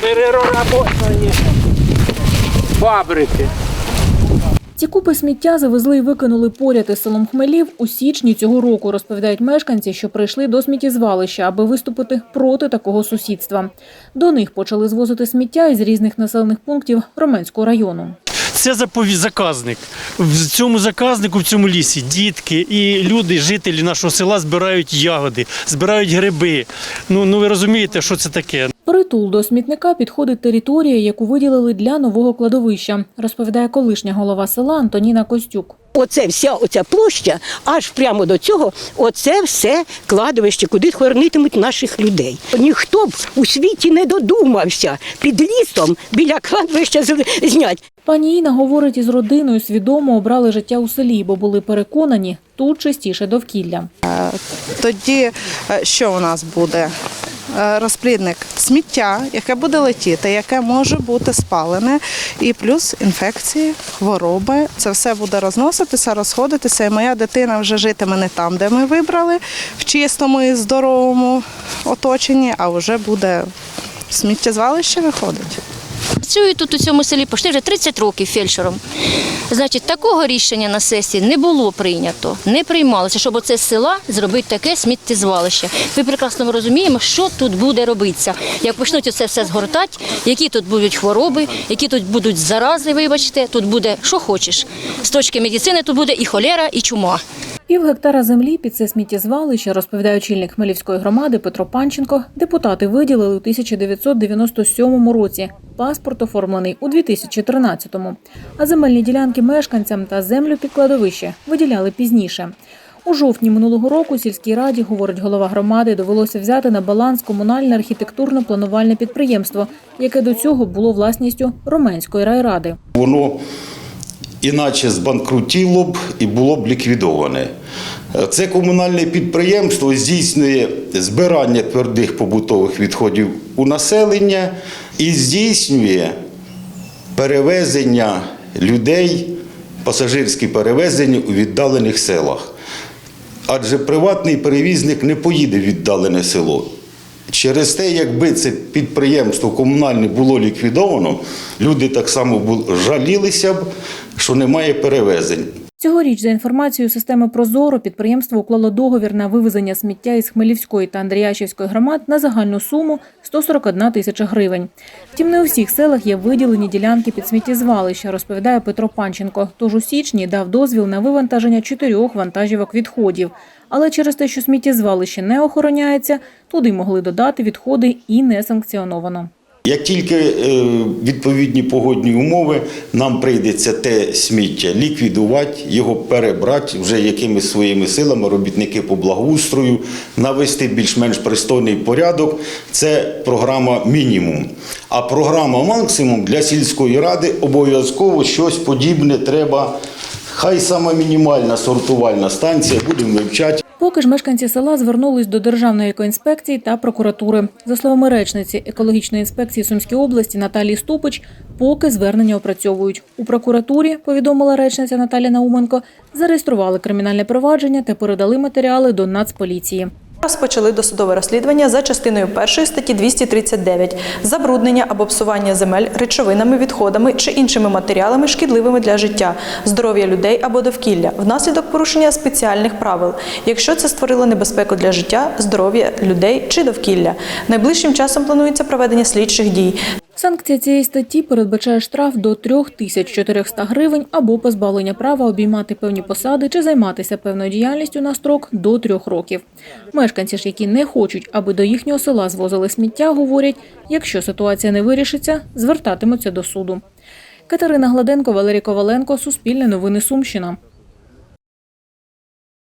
переработані фабрики. Ці купи сміття завезли і викинули поряд із селом Хмелів у січні цього року, розповідають мешканці, що прийшли до сміттєзвалища, аби виступити проти такого сусідства. До них почали звозити сміття із різних населених пунктів Роменського району. Це заказник. В цьому заказнику, в цьому лісі, дітки і люди, жителі нашого села збирають ягоди, збирають гриби. Ну, ну ви розумієте, що це таке. Притул до смітника підходить територія, яку виділили для нового кладовища, розповідає колишня голова села Антоніна Костюк. Оце вся оця площа, аж прямо до цього, оце все кладовище, куди хоронитимуть наших людей. Ніхто б у світі не додумався під лісом біля кладовища зняти. Пані Інна говорить, із родиною свідомо обрали життя у селі, бо були переконані, тут чистіше довкілля. Тоді е, що у нас буде? Е, Розплідник сміття, яке буде летіти, яке може бути спалене, і плюс інфекції, хвороби. Це все буде розноситися, розходитися. І моя дитина вже житиме не там, де ми вибрали, в чистому і здоровому оточенні, а вже буде сміттєзвалище виходить. Працюю тут у цьому селі почти вже 30 років фельдшером. Значить, такого рішення на сесії не було прийнято, не приймалося, щоб оце з села зробити таке сміттєзвалище. Ми прекрасно розуміємо, що тут буде робитися. Як почнуть це все згортати, які тут будуть хвороби, які тут будуть зарази, вибачте, тут буде що хочеш. З точки медицини тут буде і холера, і чума. Пів гектара землі під це сміттєзвалище, розповідає очільник Хмелівської громади Петро Панченко, депутати виділили у 1997 році. Паспорт оформлений у 2013-му. А земельні ділянки мешканцям та землю під кладовище виділяли пізніше. У жовтні минулого року сільській раді, говорить голова громади, довелося взяти на баланс комунальне архітектурно-планувальне підприємство, яке до цього було власністю Роменської райради. Воно іначе збанкрутіло б і було б ліквідоване. Це комунальне підприємство здійснює збирання твердих побутових відходів у населення і здійснює перевезення людей, пасажирські перевезення у віддалених селах. Адже приватний перевізник не поїде в віддалене село. Через те, якби це підприємство комунальне було ліквідовано, люди так само жалілися б, що немає перевезень. Цьогоріч, за інформацією системи Прозоро, підприємство уклало договір на вивезення сміття із Хмелівської та Андріяшівської громад на загальну суму 141 тисяча гривень. Втім, не у всіх селах є виділені ділянки під сміттєзвалища, розповідає Петро Панченко. Тож у січні дав дозвіл на вивантаження чотирьох вантажівок відходів. Але через те, що сміттєзвалище не охороняється, туди могли додати відходи і не санкціоновано. Як тільки е, відповідні погодні умови, нам прийдеться те сміття ліквідувати, його перебрати вже якимись своїми силами, робітники по благоустрою, навести більш-менш пристойний порядок. Це програма мінімум. А програма максимум для сільської ради обов'язково щось подібне треба. Хай сама мінімальна сортувальна станція, будемо вивчати. Поки ж мешканці села звернулись до Державної екоінспекції та прокуратури. За словами речниці екологічної інспекції Сумської області Наталії Ступич, поки звернення опрацьовують. У прокуратурі, повідомила речниця Наталія Науменко, зареєстрували кримінальне провадження та передали матеріали до Нацполіції. Розпочали досудове розслідування за частиною 1 статті 239 забруднення або псування земель речовинами, відходами чи іншими матеріалами, шкідливими для життя, здоров'я людей або довкілля внаслідок порушення спеціальних правил, якщо це створило небезпеку для життя, здоров'я людей чи довкілля. Найближчим часом планується проведення слідчих дій. Санкція цієї статті передбачає штраф до 3400 гривень або позбавлення права обіймати певні посади чи займатися певною діяльністю на строк до трьох років. Мешканці ж, які не хочуть, аби до їхнього села звозили сміття, говорять, якщо ситуація не вирішиться, звертатимуться до суду. Катерина Гладенко, Валерій Коваленко, Суспільне новини Сумщина.